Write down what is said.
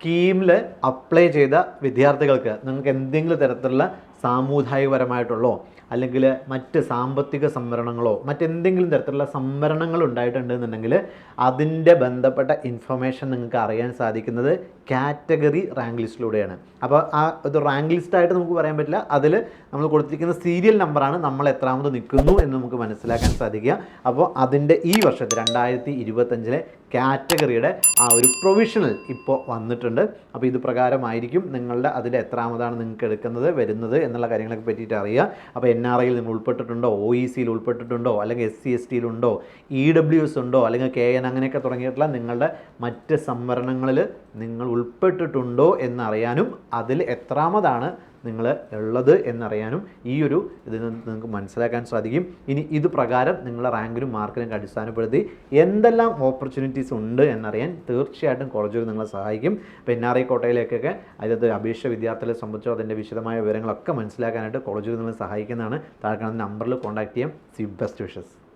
സ്കീമിൽ അപ്ലൈ ചെയ്ത വിദ്യാർത്ഥികൾക്ക് നിങ്ങൾക്ക് എന്തെങ്കിലും തരത്തിലുള്ള സാമുദായികപരമായിട്ടുള്ളോ അല്ലെങ്കിൽ മറ്റ് സാമ്പത്തിക സംവരണങ്ങളോ മറ്റെന്തെങ്കിലും തരത്തിലുള്ള സംവരണങ്ങൾ ഉണ്ടായിട്ടുണ്ടെന്നുണ്ടെങ്കിൽ അതിന്റെ ബന്ധപ്പെട്ട ഇൻഫർമേഷൻ നിങ്ങൾക്ക് അറിയാൻ സാധിക്കുന്നത് കാറ്റഗറി റാങ്ക് ലിസ്റ്റിലൂടെയാണ്. അപ്പോൾ ആ ഇത് റാങ്ക് ലിസ്റ്റായിട്ട് നമുക്ക് പറയാൻ പറ്റില്ല. അതിൽ നമ്മൾ കൊടുത്തിരിക്കുന്ന സീരിയൽ നമ്പറാണ് നമ്മൾ എത്രാമത് നിൽക്കുന്നു എന്ന് നമുക്ക് മനസ്സിലാക്കാൻ സാധിക്കുക. അപ്പോൾ അതിന്റെ ഈ വർഷത്തെ രണ്ടായിരത്തി ഇരുപത്തഞ്ചിലെ കാറ്റഗറിയുടെ ആ ഒരു പ്രൊവിഷണൽ ഇപ്പോൾ വന്നിട്ടുണ്ട്. അപ്പോൾ ഇത് പ്രകാരമായിരിക്കും നിങ്ങളുടെ അതിൽ എത്രാമതാണ് നിങ്ങൾക്ക് എടുക്കുന്നത് വരുന്നത് എന്നുള്ള കാര്യങ്ങളൊക്കെ പറ്റിയിട്ട് അറിയുക അപ്പോൾ എൻ ആർ ഐയിൽ നിങ്ങൾ ഉൾപ്പെട്ടിട്ടുണ്ടോ? ഒ ഇ സിയിൽ ഉൾപ്പെട്ടിട്ടുണ്ടോ? അല്ലെങ്കിൽ എസ് സി എസ് ടിയിലുണ്ടോ ഇ ഡബ്ല്യു എസ് ഉണ്ടോ? അല്ലെങ്കിൽ കെ എൻ അങ്ങനെയൊക്കെ തുടങ്ങിയിട്ടുള്ള നിങ്ങളുടെ മറ്റ് സംവരണങ്ങളിൽ നിങ്ങൾ ഉൾപ്പെട്ടിട്ടുണ്ടോ എന്നറിയാനും അതിൽ എത്രാമതാണ് നിങ്ങൾ ഉള്ളത് എന്നറിയാനും ഈ ഒരു ഇതിൽ നിന്ന് നിങ്ങൾക്ക് മനസ്സിലാക്കാൻ സാധിക്കും. ഇനി ഇത് പ്രകാരം നിങ്ങളുടെ റാങ്കിനും മാർക്കിനും അടിസ്ഥാനപ്പെടുത്തി എന്തെല്ലാം ഓപ്പർച്യൂണിറ്റീസ് ഉണ്ട് എന്നറിയാൻ തീർച്ചയായിട്ടും കോളേജുകൾ നിങ്ങളെ സഹായിക്കും. ഇപ്പോൾ എൻ ആർ ഐ കോട്ടയിലേക്കൊക്കെ അതിനകത്ത് അപേക്ഷ വിദ്യാർത്ഥികളെ സംബന്ധിച്ചോ അതിന്റെ വിശദമായ വിവരങ്ങളൊക്കെ മനസ്സിലാക്കാനായിട്ട് കോളേജുകൾ നിങ്ങളെ സഹായിക്കുന്നതാണ്. താഴെ കാണുന്ന നമ്പറിൽ കോൺടാക്ട് ചെയ്യാം. C best wishes